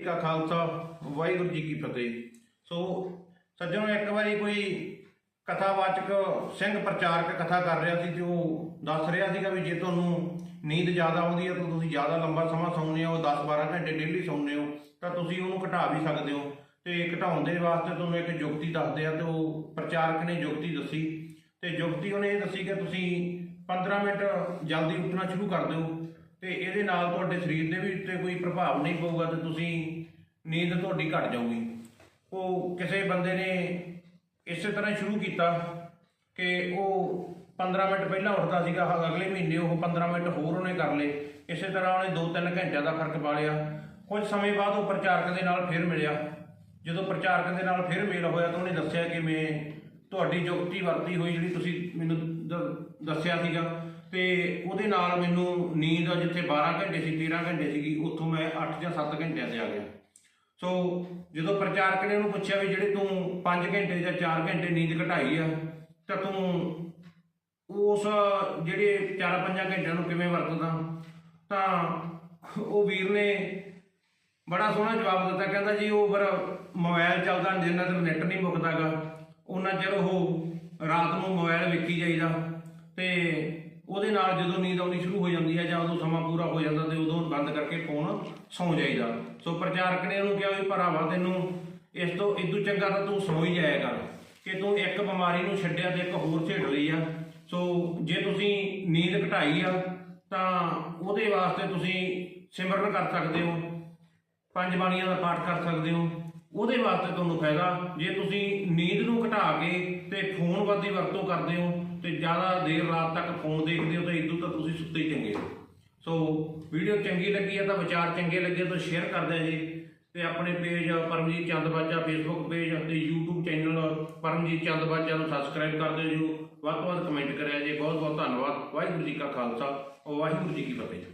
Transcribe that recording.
ਕਾ ਖਾਲਸਾ, ਵਾਹਿਗੁਰੂ ਜੀ ਕੀ ਫਤਿਹ। ਸੋ ਸੱਜਣੋ, ਇੱਕ ਵਾਰੀ ਕੋਈ ਕਥਾਵਾਚਕ, ਸਿੰਘ ਪ੍ਰਚਾਰਕ ਕਥਾ ਕਰ ਰਿਹਾ ਸੀ ਤੇ ਉਹ ਦੱਸ ਰਿਹਾ ਸੀਗਾ ਵੀ ਜੇ ਤੁਹਾਨੂੰ ਨੀਂਦ ਜ਼ਿਆਦਾ ਆਉਂਦੀ ਹੈ ਤਾਂ ਤੁਸੀਂ ਜ਼ਿਆਦਾ ਲੰਬਾ ਸਮਾਂ ਸੌਂਦੇ ਹੋ 10-12 ਘੰਟੇ ਡੇਲੀ ਸੌਂਦੇ ਹੋ, ਤਾਂ ਤੁਸੀਂ ਉਹਨੂੰ ਘਟਾ ਵੀ ਸਕਦੇ ਹੋ। ਤੇ ਘਟਾਉਣ ਦੇ ਵਾਸਤੇ ਤੁਹਾਨੂੰ ਇੱਕ ਯੁਕਤੀ ਦੱਸਦੇ ਆ ਤੇ ਉਹ ਪ੍ਰਚਾਰਕ ਨੇ ਯੁਕਤੀ ਦੱਸੀ। ਤੇ ਯੁਕਤੀ ਉਹਨੇ ਇਹ ਦੱਸੀ ਕਿ ਤੁਸੀਂ 15 ਮਿੰਟ ਜਲਦੀ ਉੱਠਣਾ ਸ਼ੁਰੂ ਕਰ ਦਿਓ। ਤੇ ਇਹਦੇ ਨਾਲ ਤੁਹਾਡੇ ਸਰੀਰ ਦੇ ਵੀ ਉੱਤੇ ਕੋਈ ਪ੍ਰਭਾਵ ਨਹੀਂ ਪਊਗਾ ਤੇ ਤੁਸੀਂ ਨੀਂਦ ਤੁਹਾਡੀ ਘਟ ਜਾਊਗੀ। ਉਹ ਕਿਸੇ ਬੰਦੇ ਨੇ ਇਸੇ ਤਰ੍ਹਾਂ ਸ਼ੁਰੂ ਕੀਤਾ ਕਿ ਉਹ 15 ਮਿੰਟ ਪਹਿਲਾਂ ਉੱਠਦਾ ਸੀਗਾ ਅਗਲੇ ਮਹੀਨੇ ਉਹ 15 ਮਿੰਟ ਹੋਰ ਉਹਨੇ ਕਰ ਲਏ। ਇਸੇ ਤਰ੍ਹਾਂ ਉਹਨੇ 2-3 ਘੰਟਿਆਂ ਦਾ ਫ਼ਰਕ ਪਾ ਲਿਆ। ਕੁਝ ਸਮੇਂ ਬਾਅਦ ਉਹ ਪ੍ਰਚਾਰਕ ਦੇ ਨਾਲ ਫਿਰ ਮਿਲਿਆ। ਜਦੋਂ ਪ੍ਰਚਾਰਕ ਦੇ ਨਾਲ ਫਿਰ ਮੇਲ ਹੋਇਆ ਤਾਂ ਉਹਨੇ ਦੱਸਿਆ ਕਿ ਮੈਂ ਤੁਹਾਡੀ ਜੁਗਤੀ ਵਰਤੀ ਹੋਈ ਜਿਹੜੀ ਤੁਸੀਂ ਮੈਨੂੰ ਦ- ਦੱਸਿਆ ਸੀਗਾ, ਤੇ ਉਹਦੇ ਨਾਲ ਮੈਨੂੰ ਨੀਂਦ ਜਿੱਥੇ 12 ਘੰਟੇ ਸੀ 13 ਘੰਟੇ ਸੀਗੀ, ਉੱਥੋਂ ਮੈਂ 8 ਜਾਂ 7 ਘੰਟਿਆਂ ਤੇ ਆ ਗਿਆ। ਸੋ ਜਦੋਂ ਪ੍ਰਚਾਰਕ ਨੇ ਉਹਨੂੰ ਪੁੱਛਿਆ ਵੀ ਜਿਹੜੇ ਤੂੰ 5 ਘੰਟੇ ਜਾਂ 4 ਘੰਟੇ ਨੀਂਦ ਘਟਾਈ ਆ, ਤਾਂ ਤੂੰ ਉਸ ਜਿਹੜੇ 4-5 ਘੰਟਿਆਂ ਨੂੰ ਕਿਵੇਂ ਵਰਤਦਾ? ਤਾਂ ਉਹ ਵੀਰ ਨੇ ਬੜਾ ਸੋਹਣਾ ਜਵਾਬ ਦਿੱਤਾ, ਕਹਿੰਦਾ ਜੀ, ਉਹ ਫਿਰ ਮੋਬਾਈਲ ਚੱਲਦਾ ਜਿੰਨਾ ਚਿਰ ਨੈਟ ਨਹੀਂ ਮੁੱਕਦਾਗਾ। ਉਹਨਾਂ ਚਿਰ ਉਹ ਰਾਤ ਨੂੰ ਮੋਬਾਈਲ ਵੇਖੀ ਜਾਈਦਾ ਤੇ ਉਹਦੇ ਨਾਲ ਜਦੋਂ ਨੀਂਦ ਆਉਣੀ ਸ਼ੁਰੂ ਹੋ ਜਾਂਦੀ ਹੈ ਜਾਂ ਉਦੋਂ ਸਮਾਂ ਪੂਰਾ ਹੋ ਜਾਂਦਾ ਤੇ ਉਦੋਂ ਬੰਦ ਕਰਕੇ ਫੋਨ ਸੌਂ ਜਾਈਦਾ। ਸੋ ਪ੍ਰਚਾਰਕ ਨੇ ਉਹਨੂੰ ਕਿਹਾ ਵੀ ਭਰਾਵਾ ਤੈਨੂੰ ਇਸ ਤੋਂ ਇਦੋਂ ਚੰਗਾ ਤਾਂ ਤੂੰ ਸੌਂ ਹੀ ਜਾਇਆ ਕਰ ਕਿ ਤੂੰ ਇੱਕ ਬਿਮਾਰੀ ਨੂੰ ਛੱਡਿਆ ਤੇ ਇੱਕ ਹੋਰ ਛੇੜ ਲਈ ਆ। ਸੋ ਜੇ ਤੁਸੀਂ ਨੀਂਦ ਘਟਾਈ ਆ ਤਾਂ ਉਹਦੇ ਵਾਸਤੇ ਤੁਸੀਂ ਸਿਮਰਨ ਕਰ ਸਕਦੇ ਹੋ, ਪੰਜ ਬਾਣੀਆਂ ਦਾ ਪਾਠ ਕਰ ਸਕਦੇ ਹੋ। ਉਹਦੇ ਵਾਸਤੇ ਤੁਹਾਨੂੰ ਫਾਇਦਾ, ਜੇ ਤੁਸੀਂ ਨੀਂਦ ਨੂੰ ਘਟਾ ਕੇ ਤੇ ਫੋਨ ਵੱਧ ਦੀ ਵਰਤੋਂ ਕਰਦੇ ਹੋ ਤੇ ਜ਼ਿਆਦਾ ਦੇਰ ਰਾਤ ਤੱਕ ਫੋਨ ਦੇਖਦੇ ਹੋ ਤਾਂ ਇਦੋਂ ਤਾਂ ਤੁਸੀਂ ਸੁੱਤੇ ਹੀ ਚੰਗੇ ਹੋ। ਸੋ ਵੀਡੀਓ ਚੰਗੀ ਲੱਗੀ ਹੈ ਤਾਂ ਵਿਚਾਰ ਚੰਗੇ ਲੱਗੇ ਤਾਂ ਸ਼ੇਅਰ ਕਰ ਦਿਓ ਜੀ ਤੇ ਆਪਣੇ page Paramjit Chand Baja Facebook page ਅਤੇ YouTube ਚੈਨਲ ਪਰਮਜੀਤ ਚੰਦ ਬਾਜਾ ਨੂੰ ਸਬਸਕ੍ਰਾਈਬ ਕਰ ਦਿਓ ਜੀ। ਵੱਧ ਤੋਂ ਵੱਧ ਕਮੈਂਟ ਕਰਿਆ ਜੀ। ਬਹੁਤ ਬਹੁਤ ਧੰਨਵਾਦ। ਵਾਹਿਗੁਰੂ ਜੀ ਕਾ ਖਾਲਸਾ। ਵਾਹਿਗੁਰੂ ਜੀ ਕੀ ਫਤਿਹ।